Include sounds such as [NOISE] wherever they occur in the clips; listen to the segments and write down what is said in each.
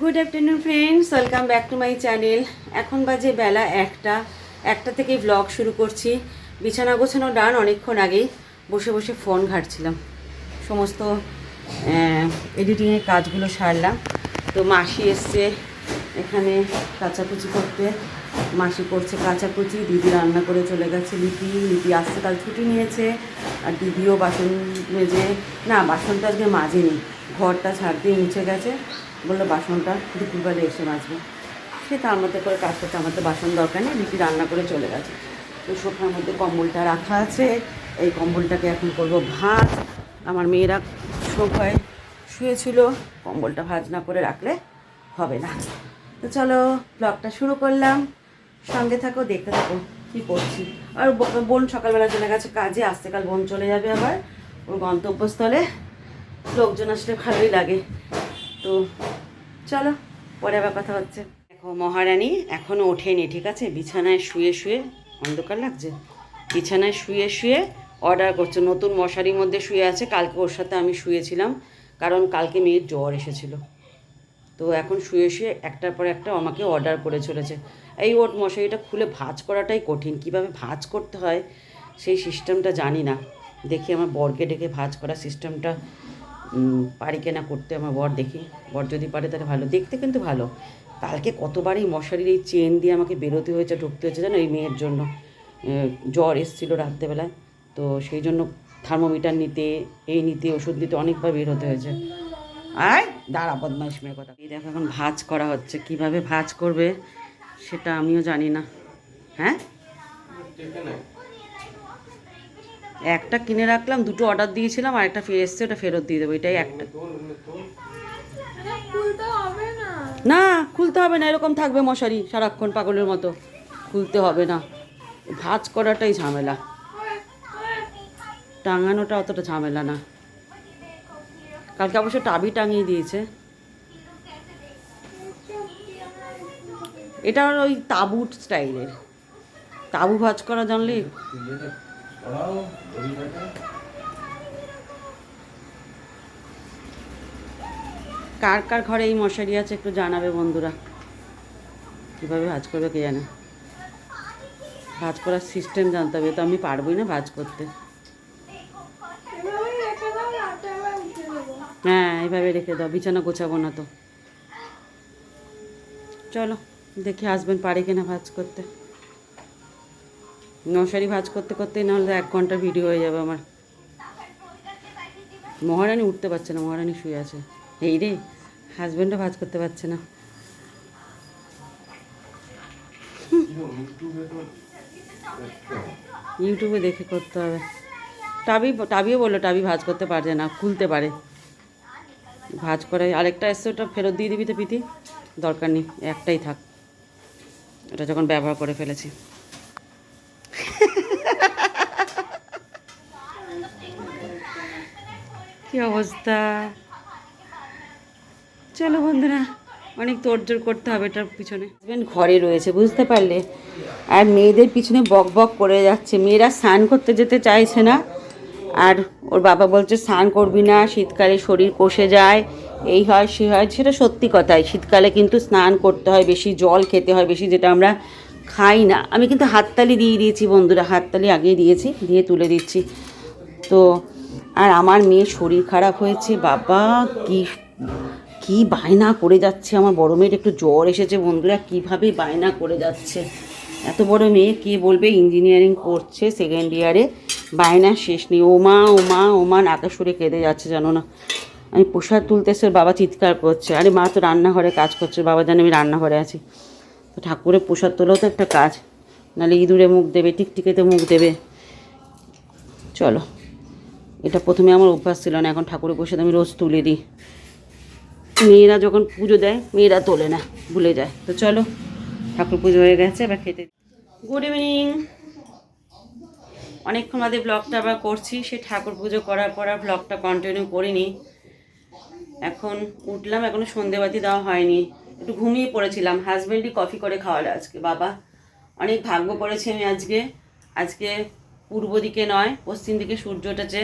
Good afternoon friends welcome back to my channel এখন বাজে বেলা একটা। একটা থেকে ব্লগ শুরু করছি। বিছানা গোছানো ডান অনেকক্ষণ আগেই। বসে বসে ফোন ঘাটছিলাম। সমস্ত এডিটিংয়ের কাজগুলো সারলাম। তো মাসি এসছে এখানে কাচাকুচি করতে। মাসি করছে কাচাকুচি। দিদি রান্না করে চলে গেছে লিপি। লিপি আসতে কাল ছুটি নিয়েছে। আর দিদিও বাসন মেজে না, বাসনটা আজকে মাজেনি। ঘরটা ছাড় দিয়ে মুছে গেছে। বলল, বাসনটা দুপুরবেলা এসে মাজবে। সে তার মধ্যে করে কাজ করতে আমার তো বাসন দরকার নেই লিপি রান্না করে চলে গেছে। তো সোফার মধ্যে কম্বলটা রাখা আছে, এই কম্বলটাকে এখন করব ভাত। আমার মেয়েরা সোফায় শুয়েছিল, কম্বলটা ভাজ না করে রাখলে হবে না। তো চলো, ব্লগটা শুরু করলাম। সঙ্গে থাকো, দেখতে থাকো কী করছি। আর বোন সকালবেলা চলে গেছে কাজে, আসতে কাল বোন চলে যাবে আবার। ওর গন্তব্যস্থলে লোকজন আসলে ভালোই লাগে। তো চলো, পরে আবার কথা হচ্ছে। দেখো মহারানী এখনও ওঠেনি, ঠিক আছে? বিছানায় শুয়ে শুয়ে অন্ধকার লাগছে? বিছানায় শুয়ে শুয়ে অর্ডার করছে। নতুন মশারির মধ্যে শুয়ে আছে, কালকে ওর সাথে আমি শুয়েছিলাম, কারণ কালকে মেয়ের জ্বর এসেছিল। তো এখন শুয়ে শুয়ে একটার পর একটা আমাকে অর্ডার করে চলেছে। এই ওট মশারিটা খুলে ভাঁজ করাটাই কঠিন। কীভাবে ভাঁজ করতে হয়, সেই সিস্টেমটা জানি না। দেখি আমার বরকে ডেকে ভাঁজ করা সিস্টেমটা পারি কিনা করতে আমার বর দেখি। বর যদি পারে তাহলে ভালো। দেখতে কিন্তু ভালো। কালকে কতবার এই মশারির এই চেন দিয়ে আমাকে বেরোতে হয়েছে ঢুকতে হয়েছে জানো? এই মেয়ের জন্য। জ্বর এসেছিল রাত্রেবেলায়। তো সেই জন্য থার্মোমিটার নিতে এই নিতে ওষুধ নিতে অনেকবার বের হতে হয়েছে। আয় দাঁড়া বদমাইশ মেয়ের কথা। এই দেখো এখন ভাজ করা হচ্ছে। কীভাবে ভাজ করবে সেটা আমিও জানি না। হ্যাঁ? একটা কিনে রাখলাম দুটো অর্ডার দিয়েছিলাম আর একটা ফিরে এসছে ওটা ফেরত দিয়ে দেবো এটাই একটা। না। না খুলতে হবে না এরকম থাকবে মশারি সারাক্ষণ পাগলের মতো। খুলতে হবে না। ভাজ করাটাই ঝামেলা। টাঙানোটা অতটা ঝামেলা না। কালকে অবশ্য টাবি টাঙিয়ে দিয়েছে। এটা ওই তাবুট স্টাইলের তাবু ভাজ করা জানলে? কার কার ঘরে এই মশারি আছে একটু জানাবে বন্ধুরা। কীভাবে ভাজ করবে কে জানে? ভাজ করার সিস্টেম জানতে হবে তো আমি পারবোই না ভাজ করতে। হ্যাঁ এইভাবে রেখে দাও বিছানা গোছাবো না তো। চলো দেখি হাজবেন্ড পারে কিনা ভাজ করতে। মশারি ভাজ করতে করতেই নাহলে এক ঘণ্টা ভিডিও হয়ে যাবে আমার। মহারানী উঠতে পারছে না, মহারানী শুয়ে আছে। এই রে হাজবেন্ডও ভাজ করতে পারছে না। ইউটিউবে দেখে করতে হবে। টাবি, টাবিও বলল টাবি ভাজ করতে পারছে না, খুলতে পারে। ভাজ করে আরেকটা এসছে, ওটা ফেরত দিয়ে দিবি তো পিতি দরকার নেই, একটাই থাক। ওটা যখন ব্যবহার করে ফেলেছি। কি অবস্থা? চলো বন্ধুরা, অনেক তোড়জোড় করতে হবে এটার পিছনে। হাজব্যান্ড ঘরে রয়েছে, বুঝতে পারলে? আর মেয়েদের পিছনে বক বক করে যাচ্ছে। মেয়েরা স্নান করতে যেতে চাইছে না। আর ওর বাবা বলছে, স্নান করবি না, শীতকালে শরীর কষে যায়। এই হয়, সে হয়, সেটা সত্যি কথাই। শীতকালে কিন্তু স্নান করতে হয়, বেশি জল খেতে হয়, বেশি যেটা আমরা খাই না। আমি কিন্তু হাততালি দিয়ে দিয়েছি বন্ধুরা, হাততালি আগেই দিয়েছি, দিয়ে তুলে দিচ্ছি। তো আর আমার মেয়ের শরীর খারাপ হয়েছে, বাবা, কি কি বায়না করে যাচ্ছে আমার বড় মেয়ের? একটু জ্বর এসেছে বন্ধুরা, কীভাবে বায়না করে যাচ্ছে? এত বড় মেয়ে কে বলবে? ইঞ্জিনিয়ারিং করছে সেকেন্ড ইয়ারে বায়না শেষ নেই। ও মা ও মা ও মা সুরে কেঁদে যাচ্ছে জানো না। আমি প্রসাদ তুলতে এসে বাবা চিৎকার করছে, আরে মা, তো রান্নাঘরে কাজ করছে, বাবা জানে আমি রান্নাঘরে আছি। তো ঠাকুরের প্রসাদ তোলাও তো একটা কাজ, নাহলে ইঁদুরে মুখ দেবে, টিকটিকেতে মুখ দেবে। চলো। এটা প্রথমে আমার অভ্যাস ছিল না, এখন ঠাকুরের প্রসাদ আমি রোজ তুলে দিই। মেয়েরা যখন পুজো দেয়, মেয়েরা তোলে না, ভুলে যায়। তো চলো, ঠাকুর পুজো হয়ে গেছে, এবার খেতে গুড ইভিনিং অনেকক্ষণ বাদে ব্লগটা আবার করছি, সে ঠাকুর পুজো করার পর আর ব্লগটা কন্টিনিউ করিনি। এখন উঠলাম, এখনও সন্ধেবাতি দেওয়া হয়নি। একটু ঘুমিয়ে পড়েছিলাম হাজব্যান্ডই কফি করে খাওয়ালো আজকে, বাবা। অনেক ভাগ্য করেছি আমি আজকে। আজকে পূর্ব দিকে নয়, পশ্চিম দিকে সূর্য উঠেছে।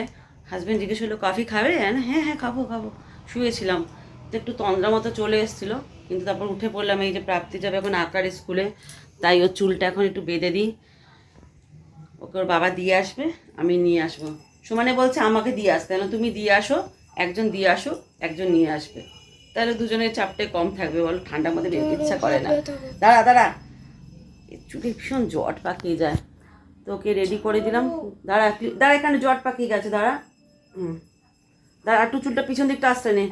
হাজব্যান্ড জিজ্ঞেস করল কফি খাবে? হ্যাঁ হ্যাঁ হ্যাঁ খাব খাব। শুয়েছিলাম। তো একটু তন্দ্রা মতো চলে এসেছিল, কিন্তু তারপর উঠে পড়লাম, এই যে প্রাপ্তি যাবে এখন আঁকার স্কুলে, তাই ওর চুলটা এখন একটু বেঁধে দিই। ওকে ওর বাবা দিয়ে আসবে, আমি নিয়ে আসব। সমানে বলছে, আমাকে দিয়ে আসতে না তুমি দিয়ে আসো, একজন দিয়ে আসো একজন নিয়ে আসবে। তাহলে দুজনের চাপটে কম থাকবে, বলো, ঠান্ডার মধ্যে বেরোতে ইচ্ছা করে না। দাঁড়া দাঁড়া। চুলে ভীষণ জট পাকিয়ে যায়। তো ওকে রেডি করে দিলাম। দাঁড়া দাঁড়া, এখানে জট পাকিয়ে গেছে, দাঁড়া। হুম। দাঁড়া একটু চুলটা পিছন দিকটা আসতে নে।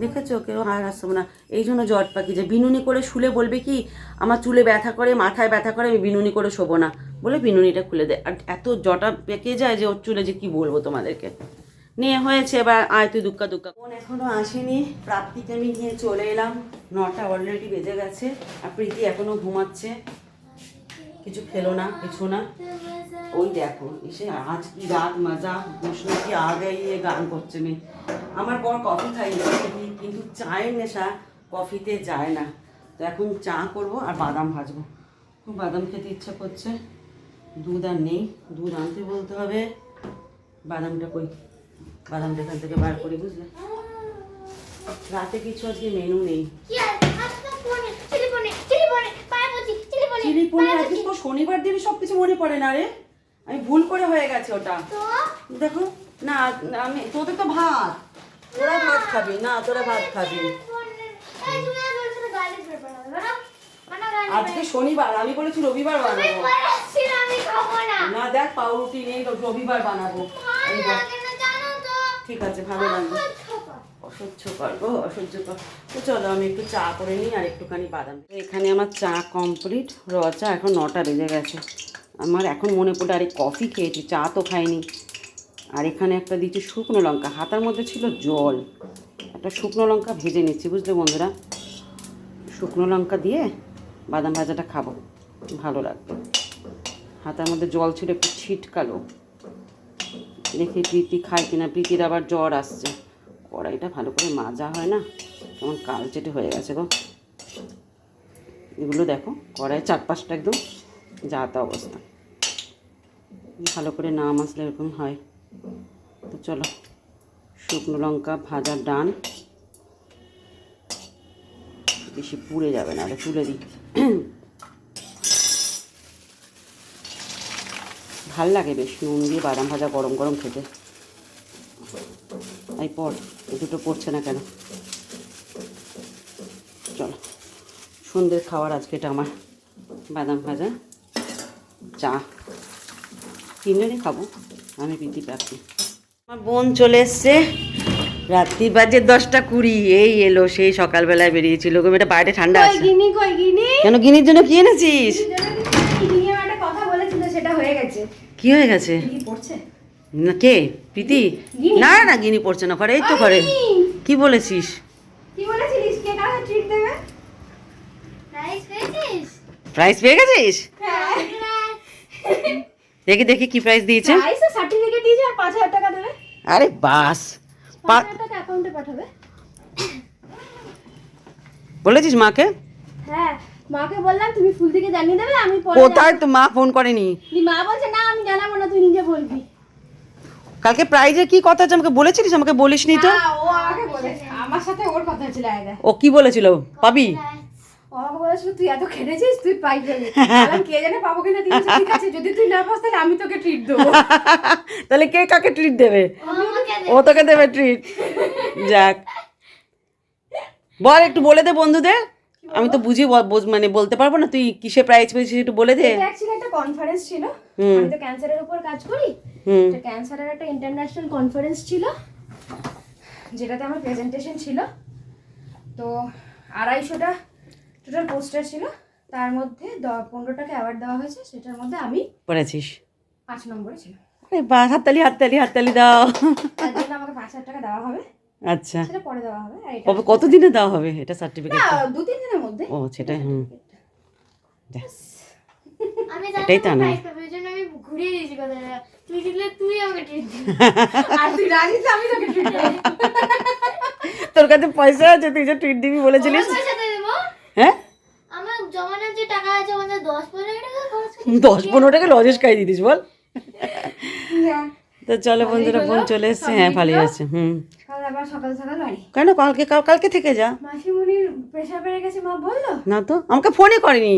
দেখেছ কেউ আর আসব না। এই জন্য জট পাকি যে বিনুনি করে শুলে বলবে কি আমার চুলে ব্যথা করে মাথায় ব্যথা করে আমি বিনুনি করে শোবো না। বলে বিনুনিটা খুলে দেয়। আর এত জটা পেকে যায় যে ওর চুলে যে কি বলব তোমাদেরকে। নিয়ে হয়েছে এবার আয় তুই দুক্কা দুক্কা। বোন এখনও আসেনি। প্রাপ্তিকে আমি নিয়ে চলে এলাম। নটা অলরেডি বেজে গেছে। আর প্রীতি এখনও ঘুমাচ্ছে। কিছু খেলো না কিছু না। ওই দেখো এসে আজ কি রাত মজা বসল কি আগে ইয়ে গান করছে মেয়ে আমার বর কফি খাই কিন্তু চায়ের নেশা কফিতে যায় না। তো এখন চা করব আর বাদাম ভাজবো। খুব বাদাম খেতে ইচ্ছা করছে। দুধ আর নেই দুধ আনতে বলতে হবে। বাদামটা কই? বাদামটা এখান থেকে বার করি বুঝলে? রাতে কিছু আজকে মেনু নেই। শনিবার দিনে সব কিছু মনে পড়ে না রে। আমি ভুল করে হয়ে গেছে ওটা। দেখো না আমি তোদের তো ভাত। তোরা ভাত খাবি না তোরা ভাত খাবি। আজকে শনিবার আমি বলেছি রবিবার বানাবো। না। দেখ পাউরুটি নেই রবিবার বানাবো। ঠিক আছে ভালো লাগবে খাব অসহ্য করব অসহ্য কর। তো চলো আমি একটু চা করে নিই আর একটুখানি বাদাম। এখানে আমার চা কমপ্লিট র চা এখন নটা বেজে গেছে। আমার এখন মনে পড়ে আরে কফি খেয়েছি, চা তো খাইনি। আর এখানে একটা দিচ্ছি শুকনো লঙ্কা, হাতার মধ্যে ছিল জল। একটা শুকনো লঙ্কা ভেজে নিচ্ছি, বুঝলে বন্ধুরা? শুকনো লঙ্কা দিয়ে বাদাম ভাজাটা খাব, ভালো লাগবে। হাতার মধ্যে জল ছিল, একটু ছিটকালো। দেখি প্রীতি খায় কিনা, প্রীতির আবার জ্বর আসছে। কড়াইটা ভালো করে মাজা হয় না? কেমন কালচেটে হয়ে গেছে গো। এগুলো দেখো কড়াই চার পাঁচটা একদম যা তা অবস্থা। ভালো করে না মাসলে এরকম হয়। তো চলো, শুকনো লঙ্কা ভাজার ডান। বেশি পুড়ে যাবে না তুলে দিই। ভালো লাগে বেশ, নুন দিয়ে বাদাম ভাজা গরম গরম খেতে। এই পর, এই দুটো পড়ছে না কেন? চলো, সন্ধ্যের খাওয়ার আজকে এটা আমার বাদাম ভাজা। চা। তিনজনই খাব আমি প্রীতি প্রাপ্তি আমার বোন চলে এসছে রাত্রি বাজে দশটা কুড়ি এই এলো সেই সকালবেলায় বেরিয়েছিল। গো এটা বাইরে ঠান্ডা আছে? গিনি কই গিনি কেন গিনির জন্য কি এনেছিস? গিনি আমার একটা কথা বলেছিল সেটা হয়ে গেছে। কি হয়ে গেছে? না কে? প্রীতি? না না গিনি পড়ছে না ঘরে এই তো ঘরে। কি বলেছিস? কি বলেছিলিস? কে কাকে ট্রিট দেবে? রাইস খেয়েছিস প্রাইজ পেয়ে গেছিস? হ্যাঁ। দেখি দেখি কি প্রাইজ দিয়েছে। আইসা সার্টিফিকেট দিয়েছে আর পাঁচ হাজার টাকা দেবে। আরে বাস। পাঁচ পা- হাজার টাকা অ্যাকাউন্টে পাঠাবে। বলেছিস মাকে? হ্যাঁ মাকে বললাম তুমি ফুল থেকে জানিয়ে দেবে আমি পরে কোথায় তো মা ফোন করেনি? মা বলছে না আমি জানাব না তুই নিজে বলবি। কালকে প্রাইজে কি কথা আছে? আমাকে বলেছিলিস? আমাকে বলিসনি তো? না, ও আমাকে বলেছে। আমার সাথে ওর কথা ছিল আগে ও কি বলেছিল? পাবি? আমাকে বলেছিল তুই এত খেটেছিস? তুই পাই যাবি কে জানে পাবো কিনা তুই বলছিস, ঠিক আছে যদি তুই না পাস তাহলে আমি তোকে ট্রিট দেবো। তাহলে কে কাকে ট্রিট দেবে? ও তোকে দেবে ট্রিট যাক। বল একটু বলে দে বন্ধুদের। আমি তো বুঝি মানে বলতে পারব না তুই কিসে প্রাইজ পেয়েছিস একটু বলে দে। এটা অ্যাকচুয়ালি একটা কনফারেন্স ছিল। আমি তো ক্যান্সারের উপর কাজ করি। এটা ক্যান্সারের একটা ইন্টারন্যাশনাল কনফারেন্স ছিল যেটাতে আমার প্রেজেন্টেশন ছিল। তো আড়াইশোটা টোটাল পোস্টার ছিল। তার মধ্যে দ- পনেরোটাকে অ্যাওয়ার্ড দেওয়া হয়েছে। সেটার মধ্যে আমি পড়েছিস? পাঁচ নম্বরে ছিল বা হাততালি হাততালি হাততালি দাও। তার জন্য আমাকে পাঁচ হাজার টাকা দেওয়া হবে। আচ্ছা। সেটা পরে দেওয়া হবে। আর এটা কবে কতদিনে দেওয়া হবে এটা সার্টিফিকেট না, দু তিন দিনের মধ্যে। ও সেটাই হুম। আমি এটাই তো জন্য আমি ঘুরিয়ে দিয়েছি কথাটা। তুই জিতলে তুই আমাকে ট্রিট দিবি। [LAUGHS] আর তুই রাজি আমি তোকে ট্রিট তোর কাছে পয়সা আছে তুই যে ট্রিট দিবি বলেছিলিস আমার পয়সা দিয়ে দেবো হ্যাঁ? আমার জমানোর যে টাকা আছে আমাদের দশ পনেরো টাকা খরচ দশ পনেরো টাকা লজেস খাই দিতিস বল। তো চলো বন্ধুরা বোন চলে এসছে। হ্যাঁ ভালোই আছে হুম। কেন? কালকে কালকে থেকে যা। মাসিমণির প্রেশার বেড়ে গেছে মা বলল? না তো আমাকে ফোনই করেনি।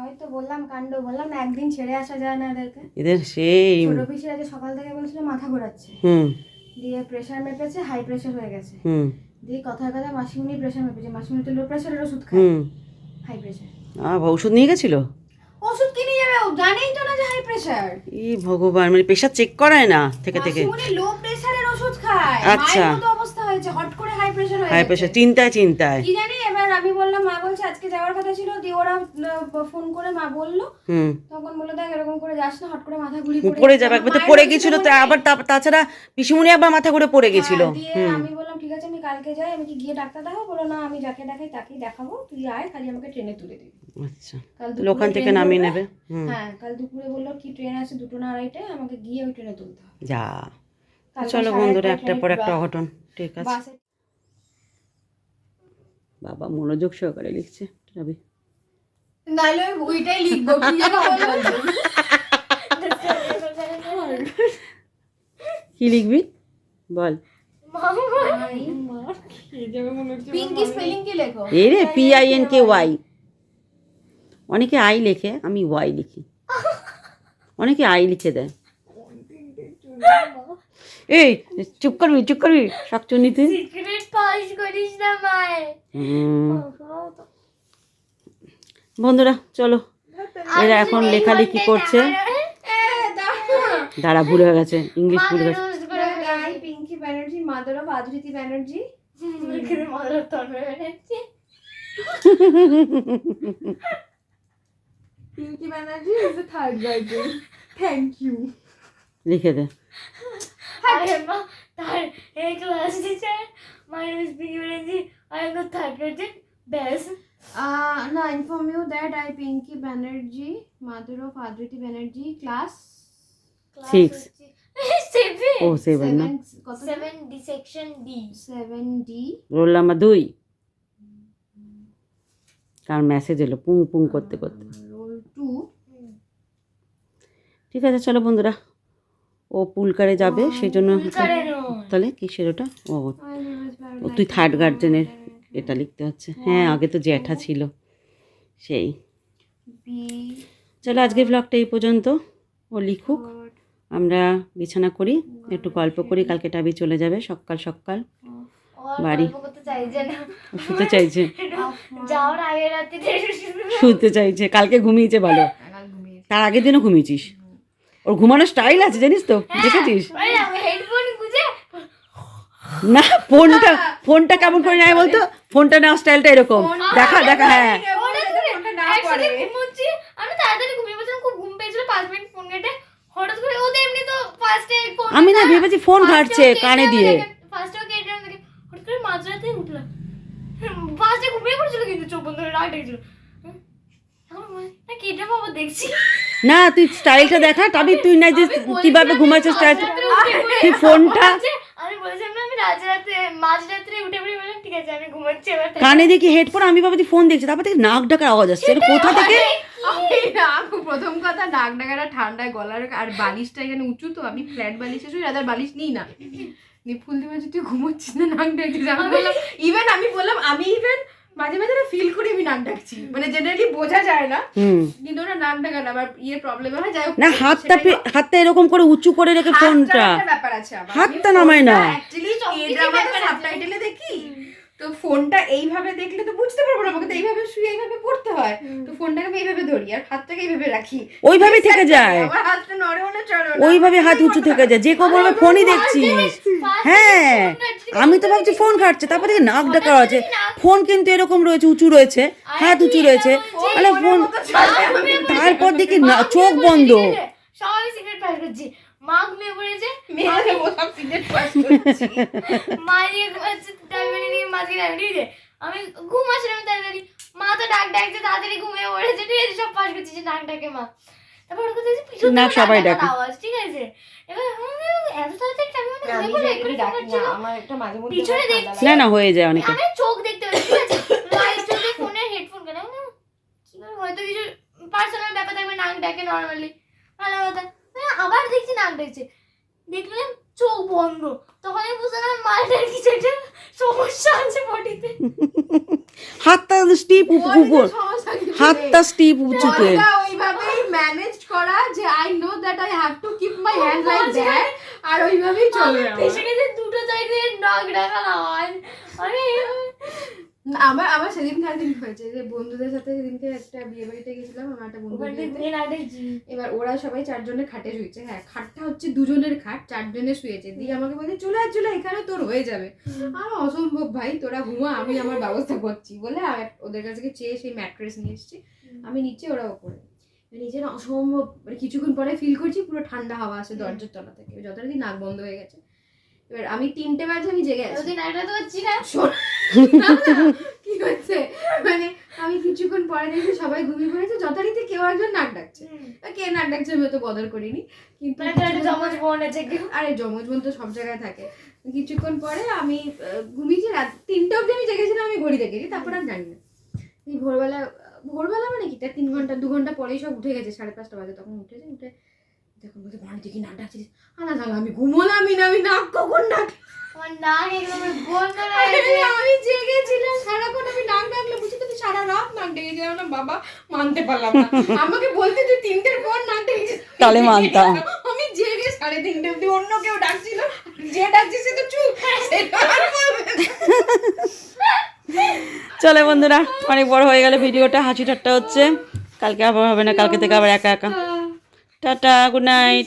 হয়তো বললাম কাণ্ড বললাম একদিন ছেড়ে আসা যায় না এদেরকে এদের সেই। ছোট পিসির আজকে সকাল থেকে বলছিল মাথা ঘোরাচ্ছে। হুম। দিয়ে প্রেশার মেপেছে হাই প্রেশার হয়ে গেছে। হুম। দিয়ে কথায় কথা মাসিমণি প্রেশার মেপেছে মাসিমণি তো লো প্রেশারের ওষুধ খায়। হুম। হাই প্রেশার আ ওষুধ নিয়ে গেছিল? ওষুধ কিনে যাবে? ও জানেই তো না যে হাই প্রেশার ই ভগবান মানে প্রেশার চেক করায় না থেকে থেকে। মাসিমণি লো প্রেশারের ওষুধ খায়। আচ্ছা। মায়ের মতো অবস্থা হয়েছে হট করে প্রেশার হয়ে হাই প্রেশার চিন্তায় চিন্তায়। কি জানি এবার আমি বললাম মা বলছে আজকে যাওয়ার কথা ছিল। দিয়ে ওরা ফোন করে মা বলল। তখন বলল দেখ এরকম করে যাস না হট করে মাথা ঘুরি পড়ে যাবে একবার তো পড়ে গেছিল তো আবার তাছাড়া আবার মাথা করে পড়ে গেছিল। হ্যাঁ, আমি বললাম ঠিক আছে আমি কালকে যাই আমি কি গিয়ে ডাক্তার দেখাবো? বলো না আমি যাকে দেখাই তাকেই দেখাবো তুই আয় খালি আমাকে ট্রেনে তুলে দিবি। আচ্ছা কাল ওখান থেকে নামিয়ে নেবে হ্যাঁ কাল দুপুরে বলল কি ট্রেন আছে দুটো না আড়াইটায় আমাকে গিয়ে ওই ট্রেনে তুলতে হবে। যা। চলো বন্ধুরা একটার পর একটা অঘটন ঠিক আছে। বাবা মনোযোগ সহকারে লিখছে রবি নাহলে ওই বইটাই লিখব কি লিখবি? বল। রে P I N K Y অনেকে আই লেখে আমি ওয়াই লিখি। অনেকে আই লিখে দেয়। এই চুপ করবি চুপ করবি শাকচুন্নিতে সিক্রেট পাস করিস না বন্ধুরা চলো। এরা এখন লেখালেখি করছে। দাঁড়া। ভুল হয়ে গেছে ইংলিশ ভুল হয়ে গেছে। I Pinki Banerjee mother of Adriti Banerjee Pinki Banerjee is the third guardian thank you লিখে দে। Uh, I inform you that I, Pinky Banerjee, mother of Adriti Banerjee, class Six. [LAUGHS] seven, seven D. Roll number দুই। Message এলো? পুং পুং করতে করতে. ঠিক আছে চলো বন্ধুরা। ও পুলকারে যাবে সেই জন্য তাহলে কিসের ওটা? ও তুই থার্ড গার্জেনের এটা লিখতে হচ্ছে। হ্যাঁ আগে তো জ্যাঠা ছিল। সেই। চলো আজকে ব্লগটা এই পর্যন্ত। ও লিখুক। আমরা বিছানা করি একটু গল্প করি কালকে টাবি চলে যাবে সকাল সকাল। বাড়ি। শুতে চাইছে। [LAUGHS] শুতে চাইছে। কালকে ঘুমিয়েছে ভালো। তার আগের দিনও ঘুমিয়েছিস? ওর ঘুমানোর স্টাইল আছে জানিস তো? দেখেছিস? না ফোনটা ফোনটা কেমন করে নেয় বলতো? ফোনটা নেওয়ার স্টাইলটা এরকম। দেখা দেখা হ্যাঁ। আমি না ভেবেছি ফোন ঘাটছে কানে দিয়ে। মাঝরাতে উঠলাম। ফার্স্টে ঘুমিয়ে পড়ছিল কিন্তু চোখ বন্ধ করে রাগ ডেকেছিল আমার মনে হয়, না কেটে বাবা দেখছি। না তুই স্টাইলটা দেখা তবে তুই না যে কীভাবে ঘুমাচ্ছিস স্টাইল তুই ফোনটা কানে দেখি হেডফোন আমি ভাবছি ফোন দেখছি তারপর থেকে নাক ডাকার আওয়াজ আসছে। কোথা থেকে? প্রথম কথা নাক ডাকাটা ঠান্ডায় গলার আর বালিশটা এখানে উঁচু তো আমি ফ্ল্যাট বালিশে শুই রাজার বালিশ নিই না। নিয়ে ফুল দিয়ে তুই ঘুমোচ্ছিস না নাক ডাকছিস আমি বললাম ইভেন আমি বললাম আমি ইভেন মাঝে মাঝে না ফিল করি আমি নাক ডাকছি। মানে জেনারেলি বোঝা যায় না কিন্তু ওরা নাক ডাকা না আবার ইয়ে প্রবলেম হয় যাই হোক না হাতটা হাতটা এরকম করে উঁচু করে রেখে ফোনটা। ব্যাপার আছে আবার। হাতটা নামায় না। অ্যাকচুয়ালি ড্রামাতে সাবটাইটেলে দেখি তো ফোনটা এইভাবে দেখলে তো বুঝতে পারব না আমাকে তো এইভাবে শুয়ে এইভাবে পড়তে হয় তো ফোনটাকে আমি এইভাবে ধরি আর হাতটাকে এইভাবে রাখি ওইভাবে থেকে যায় আমার হাতটা নড়েও না চড়েও না ওইভাবে হাত উঁচু থেকে যায় যে কেউ বলবে ফোনই দেখছিস হ্যাঁ আমি তো ভাবছি ফোন ঘাটছে তারপর থেকে নাক ডাকা আছে ফোন কিন্তু এরকম রয়েছে উঁচু রয়েছে হাত উঁচু রয়েছে আরে ফোন তারপর দেখি চোখ বন্ধ সবাই সিগারেট পাস করছি সিগারেট পাস মাঝে আমি ঘুম আসলে আমি তাড়াতাড়ি মা তো ডাক ডাকছে তাড়াতাড়ি ঘুমিয়ে পড়েছে। ঠিক আছে সব পাস করছি যে নাক ডাকে মা। তারপর ওর কথা পিছন থেকে সবাই ডাকে। আওয়াজ ঠিক আছে? এবার এত তাড়াতাড়ি আমি মনে আমি হয় এগুলি ডাকি না আমার একটা মাঝে মধ্যে পিছনে দেখছি। না না হয়ে যায় অনেকে। আমি চোখ দেখতে পাচ্ছি ঠিক আছে? লাইট চোখে ফোনের হেডফোন কেন? আমি না, কি করে হয়তো কিছু পার্সোনাল ব্যাপার থাকবে নাক ডাকে নর্মালি ভালো কথা। আবার দেখছি নাক ডাকছে। দেখলাম চোখ বন্ধ। তখন আমি বুঝতে পারলাম মালটার কিছু একটা সমস্যা আছে বডিতে। [LAUGHS] হাতটা স্টিপ উপর। হাতটা স্টিপ উঁচুতে ওইভাবেই ম্যানেজ করা যে I know that I have to keep my hand like that আর ওইভাবেই চলে আমার। পেছনে দুটো জায়গায় নাক রাখা আরে। আমার আমার সেদিনকে হয়েছে যে বন্ধুদের সাথে সেদিনকে একটা বিয়ে বাড়িতে গেছিলাম আমার একটা বন্ধু এবার ওরা সবাই চারজনে খাটে শুয়েছে হ্যাঁ খাটটা হচ্ছে দুজনের খাট চারজনে শুয়েছে। দিয়ে আমাকে বলে চলে আয় চলে এখানে তোর হয়ে যাবে। আর অসম্ভব ভাই তোরা ঘুমা আমি আমার ব্যবস্থা করছি। বলে ওদের কাছ থেকে চেয়ে সেই ম্যাট্রেস নিয়ে এসেছি। আমি নিচে ওরা ওপরে। নিচে অসম্ভব মানে কিছুক্ষণ পরে ফিল করছি পুরো ঠান্ডা হাওয়া আসে দরজার তলা থেকে। যথারীতি নাক বন্ধ হয়ে গেছে। এবার আমি তিনটে বাজে আমি জেগে আছি। ওদিন একটা তো হচ্ছি না কি হচ্ছে মানে আমি কিছুক্ষণ পরে দেখি সবাই ঘুমিয়ে পড়েছে যথারীতি কেউ একজন নাক ডাকছে। কে নাক ডাকছে আমি তো বদল করিনি। কিন্তু জমজ বোন আছে আরে যমজ বোন তো সব জায়গায় থাকে। কিছুক্ষণ পরে আমি ঘুমিয়েছি রাত তিনটে অবধি আমি জেগেছিলাম আমি ঘড়ি দেখেছি তারপর আর জানি না। ভোরবেলা ভোরবেলা মানে কি? তিন ঘণ্টা দু ঘণ্টা পরেই সব উঠে গেছে সাড়ে পাঁচটা বাজে তখন উঠেছে উঠে নাক ডাকছিস? আনা আমি ঘুমোলামই না আমি নাক কখন ডাক আমার নাক একদম বন্ধ আমি জেগেছিলাম সারাক্ষণ আমি নাক ডাকলে বুঝি তো সারা রাত নাক ডেকেছিলাম না বাবা মানতে পারলাম না। আমাকে বলতে তুই তিনটের পর নাক ডেকেছিস। তাহলে মানতাম। আমি জেগে সাড়ে তিনটে অব্দি অন্য কেউ ডাকছিল যে ডাকছে সে তো চুপ। না। চলে বন্ধুরা অনেক বড় হয়ে গেল ভিডিওটা হাসি ঠাট্টা হচ্ছে। কালকে আবার হবে না কালকে থেকে আবার একা একা। Tata good night